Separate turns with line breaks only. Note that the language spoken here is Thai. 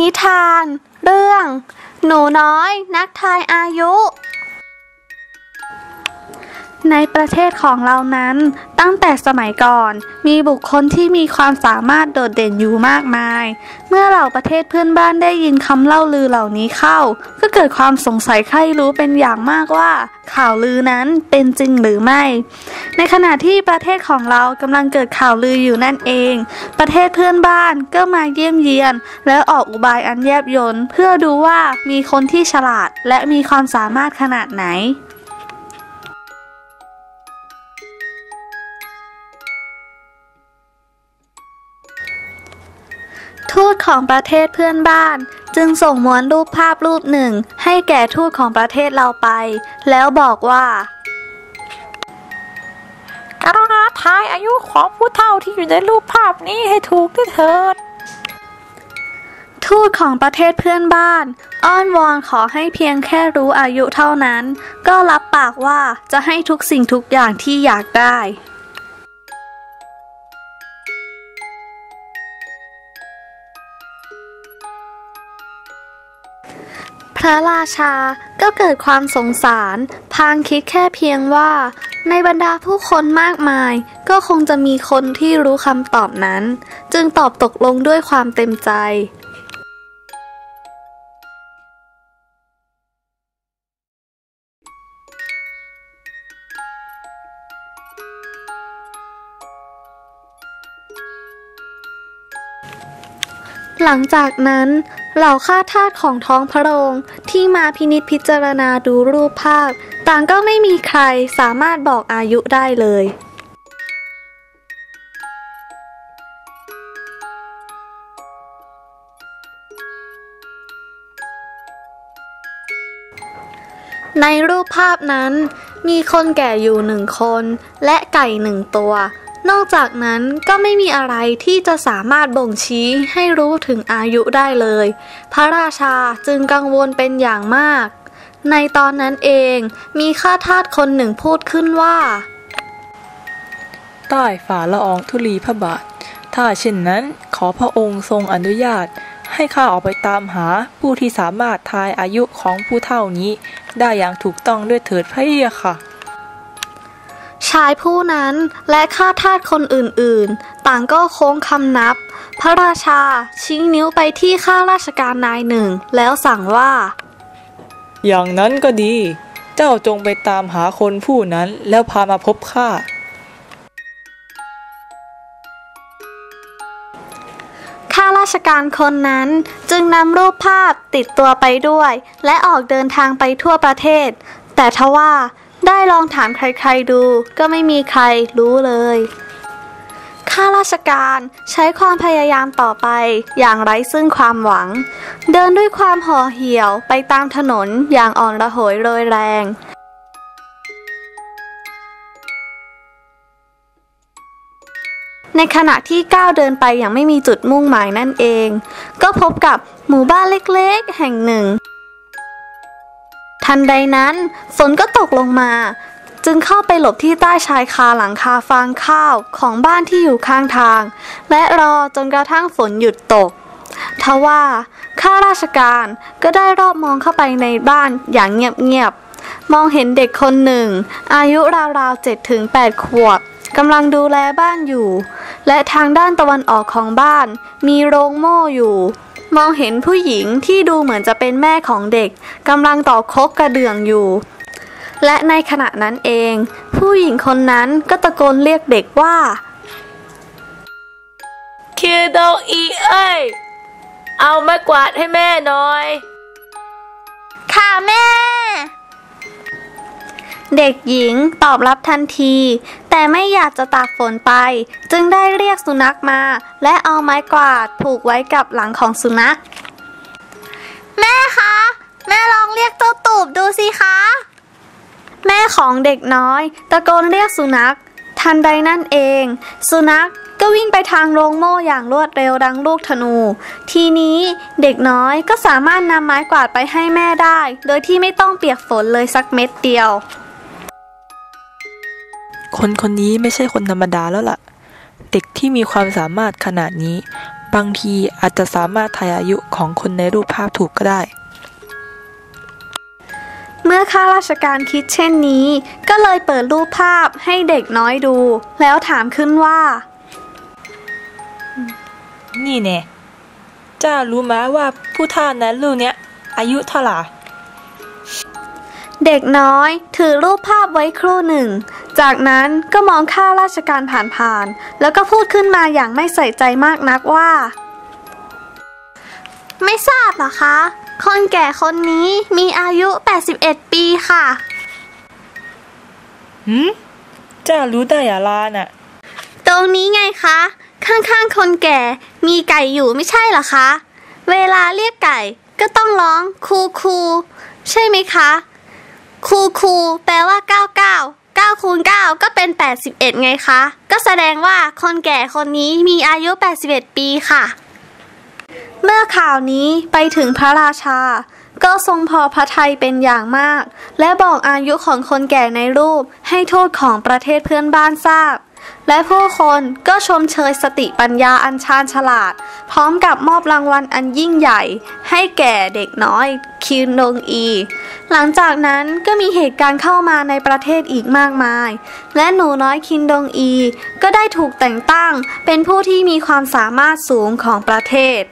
นิทาน เรื่อง หนูน้อย นักทายอายุ ในประเทศของเรานั้น ตั้งแต่สมัยก่อน มีบุคคลที่มีความสามารถโดดเด่นอยู่มากมาย เมื่อเหล่าประเทศเพื่อนบ้านได้ยินคำเล่าลือเหล่านี้เข้า ก็เกิดความสงสัยใครรู้เป็นอย่างมากว่า ข่าวลือนั้นเป็นจริงหรือไม่ ในขณะที่ประเทศของเรากำลังเกิดข่าวลืออยู่นั่นเอง ประเทศเพื่อนบ้านก็มาเยี่ยมเยียน แล้วออกอุบายอันแยบยลเพื่อดูว่ามีคนที่ฉลาดและมีความสามารถขนาดไหน ทูตของประเทศเพื่อนบ้าน จึงส่งม้วนรูปภาพรูปหนึ่ง ให้แก่ทูตของประเทศเราไป แล้วบอกว่า
กรุณาทายอายุของผู้เฒ่าที่อยู่ในรูปภาพนี้ให้ถูกด้วยเถิด
ทูตของประเทศเพื่อนบ้าน อ้อนวอนขอให้เพียงแค่รู้อายุเท่านั้น ก็รับปากว่าจะให้ทุกสิ่งทุกอย่างที่อยากได้ พระราชาก็เกิดความสงสาร พางคิดแค่เพียงว่า ในบรรดาผู้คนมากมาย ก็คงจะมีคนที่รู้คำตอบนั้น จึงตอบตกลงด้วยความเต็มใจ หลังจากนั้น เหล่าข้าทาสของท้องพระโรงที่มาพินิจพิจารณาดูรูปภาพ ต่างก็ไม่มีใครสามารถบอกอายุได้เลยในรูปภาพนั้นมีคนแก่อยู่หนึ่งคนและไก่หนึ่งตัว นอกจากนั้นก็ไม่มีอะไรที่จะสามารถบ่งชี้ให้รู้ถึงอายุได้เลย พระราชาจึงกังวลเป็นอย่างมาก ในตอนนั้นเองมีข้าทาสคนหนึ่งพูดขึ้นว่า
ใต้ฝ่าละอองธุลีพระบาท ถ้าเช่นนั้นขอพระองค์ทรงอนุญาต ให้ข้าออกไปตามหาผู้ที่สามารถทายอายุของผู้เท่านี้ ได้อย่างถูกต้องด้วยเถิดพระเยาค่ะ
ชายผู้นั้นและข้าทาสคนอื่นๆ ต่างก็โค้งคำนับ พระราชาชี้นิ้วไปที่ข้าราชการนายหนึ่ง แล้วสั่งว่า
อย่างนั้นก็ดี เจ้าจงไปตามหาคนผู้นั้นแล้วพามาพบข้า
ข้าราชการคนนั้นจึงนำรูปภาพติดตัวไปด้วย และออกเดินทางไปทั่วประเทศ แต่ทว่า ได้ลองถามใครๆดู ก็ไม่มีใครรู้เลยข้าราชการใช้ความพยายามต่อไปอย่างไร้ซึ่งความหวัง เดินด้วยความห่อเหี่ยวไปตามถนนอย่างอ่อนระหยโรยแรง ในขณะที่ก้าวเดินไปอย่างไม่มีจุดมุ่งหมายนั่นเอง ก็พบกับหมู่บ้านเล็กๆ แห่งหนึ่ง ทันใดนั้นฝนก็ตกลงมา จึงเข้าไปหลบที่ใต้ชายคาหลังคาฟางข้าวของบ้านที่อยู่ข้างทาง และรอจนกระทั่งฝนหยุดตกทว่าข้าราชการก็ได้รอบมองเข้าไปในบ้านอย่างเงียบๆ มองเห็นเด็กคนหนึ่ง อายุราวๆ7ถึง8ขวบกำลังดูแลบ้านอยู่ และทางด้านตะวันออกของบ้าน มีโรงโม่อยู่ มองเห็นผู้หญิงที่ดูเหมือนจะเป็นแม่ของเด็กกำลังต่อคบกระเดื่องอยู่ และในขณะนั้นเอง ผู้หญิงคนนั้นก็ตะโกนเรียกเด็กว่า
คิดโดอีเอ้ยเอาไม้กวาดให้แม่หน่อย
เด็กหญิงตอบรับทันที แต่ไม่อยากจะตากฝนไป จึงได้เรียกสุนัขมา และเอาไม้กวาดผูกไว้กับหลังของสุนัข แม่คะ แม่ลองเรียกเจ้าตูบดูสิคะ แม่ของเด็กน้อย ตะโกนเรียกสุนัข ทันใดนั่นเอง สุนัขก็วิ่งไปทางโรงโม่อย่างรวดเร็วดังลูกธนู ทีนี้เด็กน้อยก็สามารถนำไม้กวาดไปให้แม่ได้ โดยที่ไม่ต้องเปียกฝนเลยสักเม็ดเดียว
คนคนนี้ไม่ใช่คนธรรมดาแล้วล่ะ เด็กที่มีความสามารถขนาดนี้ บางทีอาจจะสามารถทายอายุของคนในรูปภาพถูกก็ได้
เมื่อข้าราชการคิดเช่นนี้ ก็เลยเปิดรูปภาพให้เด็กน้อยดู แล้วถามขึ้นว่า
นี่แน่เจ้ารู้ไหมว่าผู้เท่าในรูปเนี้ย อายุเท่าไหร่
เด็กน้อยถือรูปภาพไว้ครู่หนึ่ง จากนั้นก็มองข้าราชการผ่านๆ แล้วก็พูดขึ้นมาอย่างไม่ใส่ใจมากนักว่า ไม่ทราบเหรอคะ คนแก่คนนี้มีอายุ 81 ปีค่ะ
หืมเจ้ารู้ได้อย่าลาน่ะ
ตรงนี้ไงคะ ข้างๆ คนแก่มีไก่อยู่ไม่ใช่เหรอคะ เวลาเรียกไก่ก็ต้องร้องคูคู ใช่ไหมคะ คูคู แปลว่า 99 9คูณ9ก็เป็น 81 ไงคะ ก็แสดงว่าคนแก่คนนี้มีอายุ 81 ปีค่ะ เมื่อข่าวนี้ไปถึงพระราชา ก็ทรงพอพระทัยเป็นอย่างมาก และบอกอายุของคนแก่ในรูปให้ทูตของประเทศเพื่อนบ้านทราบ และผู้คนก็ชมเชยสติปัญญาอันชาญฉลาด พร้อมกับมอบรางวัลอันยิ่งใหญ่ ให้แก่เด็กน้อยคินดงอี หลังจากนั้นก็มีเหตุการณ์เข้ามาในประเทศอีกมากมาย และหนูน้อยคินดงอี ก็ได้ถูกแต่งตั้งเป็นผู้ที่มีความสามารถสูงของประเทศ